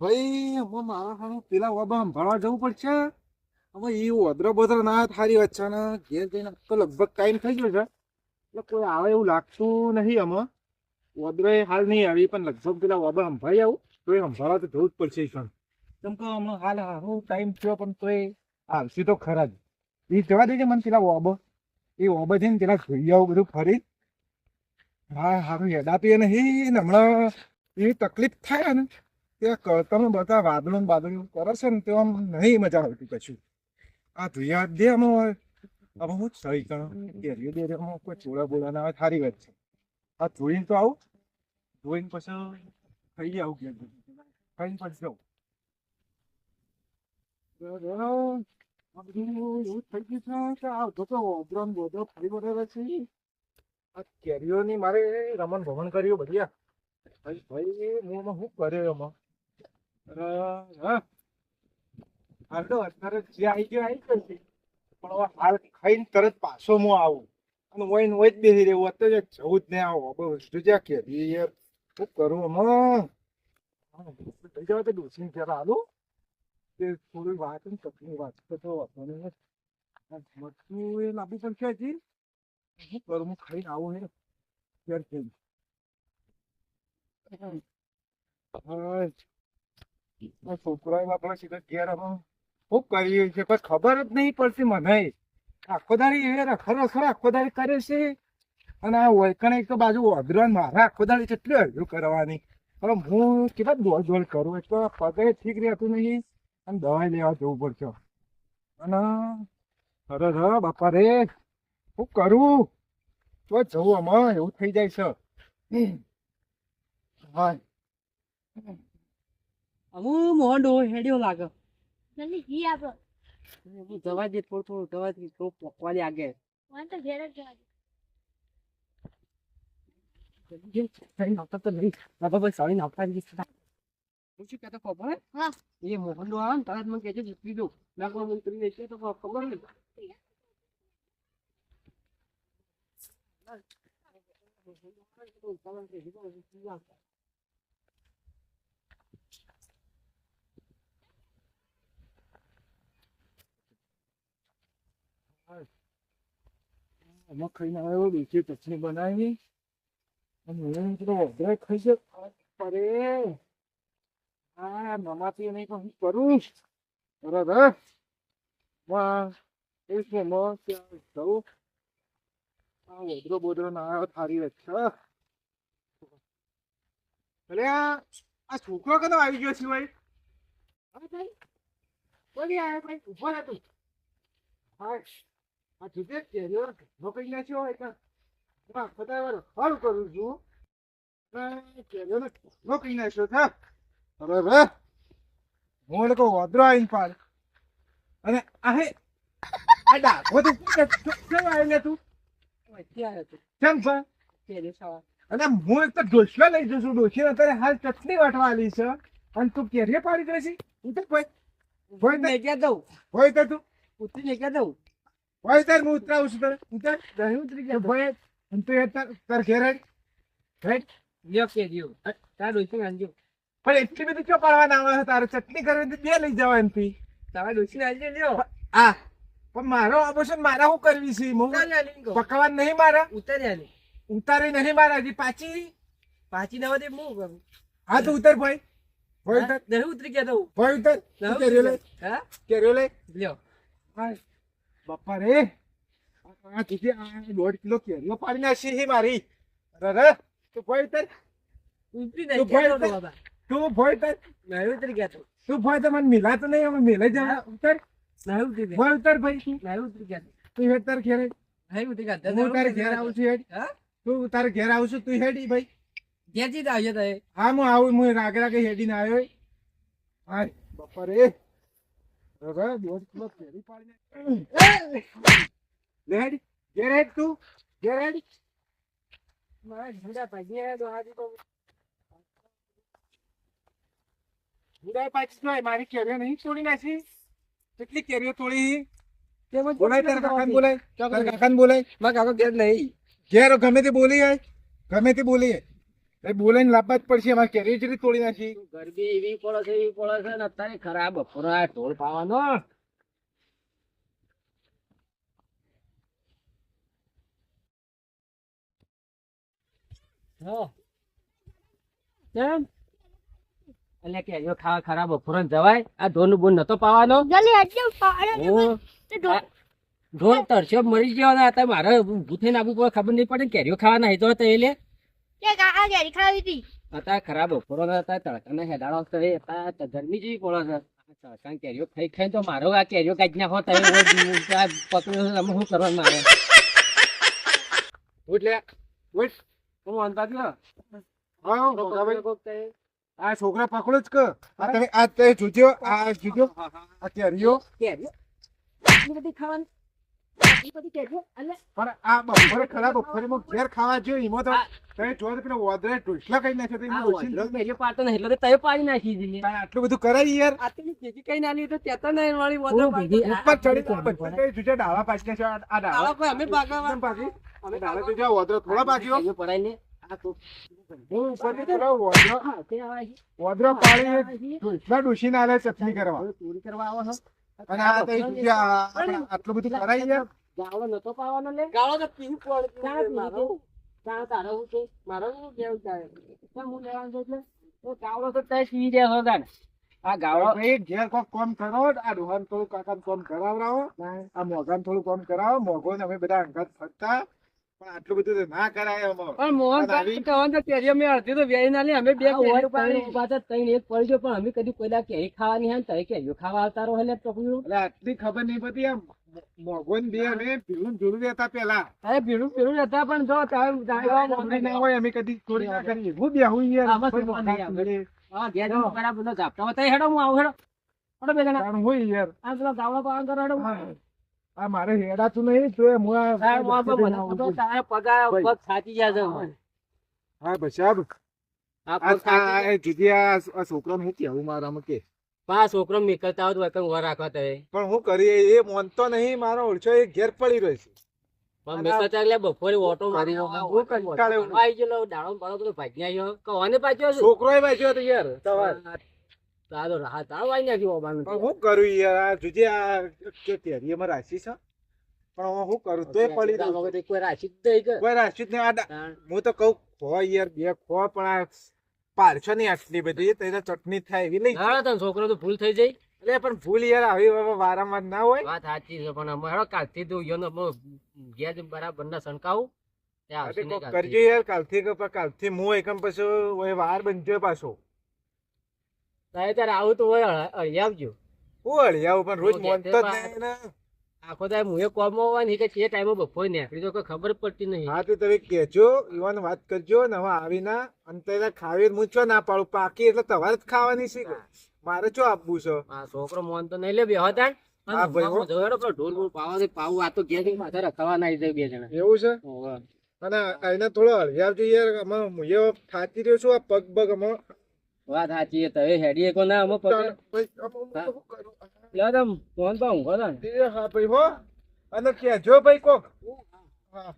ભાઈ હવે મારા સામે પેલા વાબા સંભાળવા જવું પડશે. હવે એ ઓદરો બોદરો ના થારી વચ્ચે ને ઘેર જઈને તો લગભગ ટાઈમ થઈ ગયો છે. એટલે કોઈ આવે એવું લાગતું નહીં અમે ઓદરો હાલ નહીં આવી, પણ લગભગ પેલા વાબા સંભાળી આવું. તો એ સંભાળવા તો જવું જ પડશે પણ. કેમ કે હમણાં હાલ હારું ટાઈમ થયો, પણ તોય આવશે તો ખરા જ. એ જવા દેજે મને પેલા વાબો. એ વાબો છે ને પેલા જોઈ આવું બધું ફરી. હા, હારું એ નહીં. હમણાં એવી તકલીફ થાય ને તે કળતરનું બધા વાદળો વાદળો કરો છે ને તો આમ નહીં મજા આવતી કશું આ ધુયા દે આમાં હવે હું સહી કરો દે આમાં કોઈ ચોળા બોળા ના આવે સારી વાત છે. આ ધોઈને તો આવું. ધોઈને પછી ખાઈ આવું કે ખાઈને પછી જાઉં કેરીઓની મારે રમણ ભમણ કર્યું બધી ભાઈ હું કર્યો એમાં? હાલ તો અત્યારે જે આવી ગયો આવી ગયો છે. પણ હાલ ખાઈને તરત પાછો હું આવું. અને વોઈ ને વોઈ જ બેસી રહેવું. અત્યારે જવું જ નહીં આવો. બહુ વસ્તુ જ્યાં કેરી યાર. શું કરું આમાં હા, થઈ જવા તો ડોસીને ઘેર આલું. તે થોડી વાત ને તકલીફ વાત તો તો આપણને નહીં. એ લાંબુ પડશે હજી. શું કરું? હું ખાઈને આવું હે. ઘેર જઈને. હા આ છોકરાએ આપણે સીધા ઘેર શું કરીએ છે કોઈ ખબર જ નહીં પડતી મને. આખો દાડી એ રખર આખો દાડી કરે છે. અને આ વૈકણ એક બાજુ ઓધરવાન મારે આખો દાડી કેટલી હજુ કરવાની. હવે હું કેટલા દોડ દોડ કરું તો પગે ઠીક રહેતું નહીં. અને દવાઈ લેવા જવું પડશે. અને અરે ર બાપા રે શું કરું? તો જવું આમાં, એવું થઈ જાય છે. હા. અમુ મોહન ડો હેડ્યો લાગે. જલ્દી ઘી આપો. હું દવા દે થોડું થોડું દવા દે થોડું પોકવા દે આગે મને તો ઘેર જ જવા દે. કઈ નાખતા તો નહીં. બાબા ભાઈ સાડી નાખતા જ. હું શું કહેતો ખબર હા. એ મોહન ડો આવે ને તરત મને કહેજો જીતવી દઉં. મેં કોઈ મંત્રી ને તો ખબર નહીં આમાં ખાઈને આવ્યો બીજી ચટણી બનાવી. અને હું પેલો ઓઢાઈ ખાઈ ગયો. અરે! આ નમાતી નહીં પણ હું કરું? બરાબર? માં એ શું માં ત્યાં જવું આ ઓદરો બોદરો ના આવ્યો થારી વાત છે. અરે, આ છોકરો કદો આવી ગયો છે ભાઈ? હા ભાઈ. કોની આવ્યો ભાઈ? ઊભો રહે તું. હા. આ જુદે કેરીઓ નોકરી નાખ્યો હા બધા વાર સારું કરું છું. કેરીઓને નોકરી નાખ્યો થા. અરે રે હું લોકો વાદરો આવીને પાડ અને આહે હે આ ડાઘો તું કેમ આવીને તું? વચ્ચે આવ્યો તો? કેમ છે? કેરી સવાર અને હું એક તો ડોશિયા લઈ જશું ડોસી અત્યારે હાલ ચટણી વાટવા આલી છે. અને તું કેરીએ પાડી દેશી તો ભાઈ ભાઈ મેં ક્યાં દઉં. ભાઈ તો તું ઉતરીને ક્યાં દઉં. ભાઈ તાર હું ઉતરાવું છું તારે ઉતર નહીં ઉતરી ગયા ભાઈ અને તું એ તાર ઘેર. હેડ. લ્યો કેરીઓ તાર ડોસી આલજો. પણ એટલી બધી ક્યાં પાડવાના આવે તારે ચટણી કરવી તો બે લઈ જવાની હતી તારા ડોસી આલજો લ્યો. આ પણ મારો આભૂષણ મારા શું કરવી છે? હું. પકવાન નહીં મારા? ઉતારી આલી. ઉતારી નહીં મારા હજી. પાછી? પાછી નવા દે હું કરું. હા તો ઉતર ભાઈ ભાઈ ઉતર. નહીં ઉતરી ગયા તો ભાઈ ઉતર. કેરીઓ લે ઉતરી હા? કેરીઓ લે લ્યો. હાય. બાપા રે. આ કીધી આ દોઢ કિલો કેરીઓ પાડી નાખી છે મારી. અરે તું ભાઈ તર. તું તો નહીં ભાઈ ગયા બાબા તું ભાઈ તર. નહીં ઉતરી ગયા તું. તું ભાઈ તો મને મિલાતો નહીં અમે મિલાઈ જવા ઉતર. નહીં ઉતરી ગયા. ભાઈ ઉતર ભાઈ નહીં ઉતરી ગયા તું. હેડ તાર ઘેરે. નહીં ઉતરી ગયા. હું તારે ઘેર આવું છું હેડ. હા? તું તારે ઘેર આવું છું તું હેડી ભાઈ. ઘેર આવજો તારે હા હું આવું હું રાગે રાગે હેડીને આવ્યો. હા બાપા મારા કેરીઓ નહીં તોડી નાખી કેટલી કેરીઓ તોડી બોલાય તારા કાકાને કાકાને બોલાય મારા કાકો ઘેર નહીં. ઘેર ગમે તે બોલી ગમે તે બોલી એ બોલાઈને લાવવા જ પડશે અમારે કેરી જેટલી તોડી નાખી. ગરબી એવી પડે છે એવી પડે છે ને અત્યારે ખરાબ બપોરે આ ઢોલ પાવાનો. હા. કેમ? એટલે કેરીઓ ખાવા ખરાબ બપોરે જવાય આ ઢોલનું બોલ નતો પાવાનો? જલ્દી હટજો પાડો હું તે ઢોલ. તરસ્યો મરી ગયો ને અત્યારે મારે ભૂથે થઈને આવવું પડે ખબર નહીં પડે કેરીઓ ખાવાના નહીં તો એટલે કે કાકા ઘેરી ખાવી હતી? અત્યારે ખરાબ બપોરો ને અત્યારે હેડાળો તો એ અત્યારે ગરમી જેવી પડે છે. આ કેરીઓ ખાઈ ખાઈ તો મારો આ કેરીઓ કાઢી નાખો તો પકડ્યો છે શું કરવાનું મારે? ઉઠ લે ઉઠ. હું અંદાજ આ છોકરા પકડો જ કે. આ તમે આ તે જોજો આ જોજો આ કેરીઓ. કેરીઓ? બધી ખાવાની? પણ આ બપોરે ખરા બપોરેમાં ઘેર ખાવા જોઈએ એમાં તો તમે જો તો પેલા ઢોસલા કઈ નાખ્યો તો આ એમાં ઓછી વડલો કેરીઓ પાડતો નહીં એટલે તો પાડી નાખી દીધી આટલું બધું કરાય યાર. આટલી ભેગી કઈ ના લીધી તો ત્યાં વાળી વડલો પાડતો. ઉપર ચડી બધા કઈ જોજે ડાળા પાછી આ- આ કોઈ અમે ભાગવા કેમ અમે ડાળા તો જો વાદળો થોડા લે આ તો હું પેલો હા, આવે છે. વાદળો પાડી ઢોસલા ડોસીને આલે ચટણી કરવા. ચોરી કરવા આવો છો? અને આ તો આટલું બધું કરાય યાર ગાળો નતો પાવાનો લે. ગાળો તો પીવું પડે. મારો. તારો તારો હું છે. મારો શું કેવું તારે? હું લેવાનું છે એટલે? તો ગાળો તો તય પી જાય હો તાને આ ગાળો ભાઈ ઘેર કોક કોમ કરો આ રોહન થોડું કાકાને કામ કરાવરાવો આ મોઘાને થોડું કોમ કરાવો. મોઘો ને અમે બધા અંગત ફરતા. પણ આટલું બધું ના કરાય પણ મોહન અને આવી- કહેવાનું તો કેરીઓ મેં અડધી તો વેરી ના લી અમે બે ઊભા હતા ત્રણ એક પડી પણ અમે કદી કોઈ કેરી ખાવાની હે ને કેરીઓ ખાવા આવતા રહો એટલે ટોકલું એટલે આટલી ખબર નહીં પડતી આમ મોઘો ને બે અમે પીલું ને રહેતા પેલા અરે પીળું પીળું હતા પણ જો તમે ના હોય અમે કદી ચોરી ના કરીએ. હું જોડે. હા ઘેર બરાબર ઝાપટા હેડો હું આવું હેડો. હેડો બે જણા યાર. આ પેલો ગાવડો પાવન કરો હેડો. આ મારે હેડાતું નહીં તો હું આ- પગાર પગ થાકી ગયા હા બસાબ આ હું કેવું મારામાં કે. આ છોકરો નીકળતા હોય તો ઊભા રાખવા તમે પણ હું કરીએ એ મોનતો નહીં મારો ઓળછો એ ઘેર પડી રહ્યો છે. પણ નીકળતા એટલે બપોરે ઓટો મારી હું કંટાળ્યો. આવી ગયો દાડો બાળો તો ભાગ્યા આવ્યો કવાને પાછો છોકરો એ વાંચ્યો તો યાર સવાર તારો રાહ તારો આવી નાખ્યો ઓબાનું પણ હું કરું યાર આ જુજે આ કે રાશિ છે. પણ હું શું કરું તોય પડી. કોઈ રાશી જ નહીં કોઈ રાશી જ નહીં આ હું તો કહું ખો યાર બે ખો પણ આ પાડશો નહીં આટલી બધી તો ચટણી થાય એવી હા તને છોકરો તો ભૂલ થઈ જાય. એટલે પણ ભૂલ યાર આવી વારંવાર ના હોય. વાત સાચી છે પણ અમારો કાલથી તો ને બરાબર ના આ તે કોક કરજો યાર કાલથી કાલથી હું એકમ પછી વાર બનજો પાછો. તારે ત્યારે આવું તો હોય અળ- આવજો. હું અળિયાવું પણ રોજ હું મોનતો જ ને. આખો દાય મુએ કોમ હોય ને કે તે ટાઈમે બપોરે નીકળી તો ખબર પડતી નહીં. હા તો તમે કહેજો યુવાન વાત કરજો ને હવે આવીને તેને ખાવી હું ના પાડું. પાકી એટલે તમારે જ ખાવાની છે. મારે ચો આપવું છે? આ છોકરો મોન તો નહીં લે બે હતા હા ભાઈ, હો. જોડો પેલો ઢોલ બોલ પાવા દે પાવું આ તો ઘેર માથે રખડવા ના જાય બે જણા. એવું છે? અને એને થોડો હળિયાવજો યાર અમે હું થાકી રહ્યો છું આ પગ પગ અમે વાત સાચી છે તવે હેડી એકો ના અમે કરું? લે તમ ફોન પર ઊંઘો ને. હા ભાઈ હો. અને કહેજો ભાઈ કોક. હા.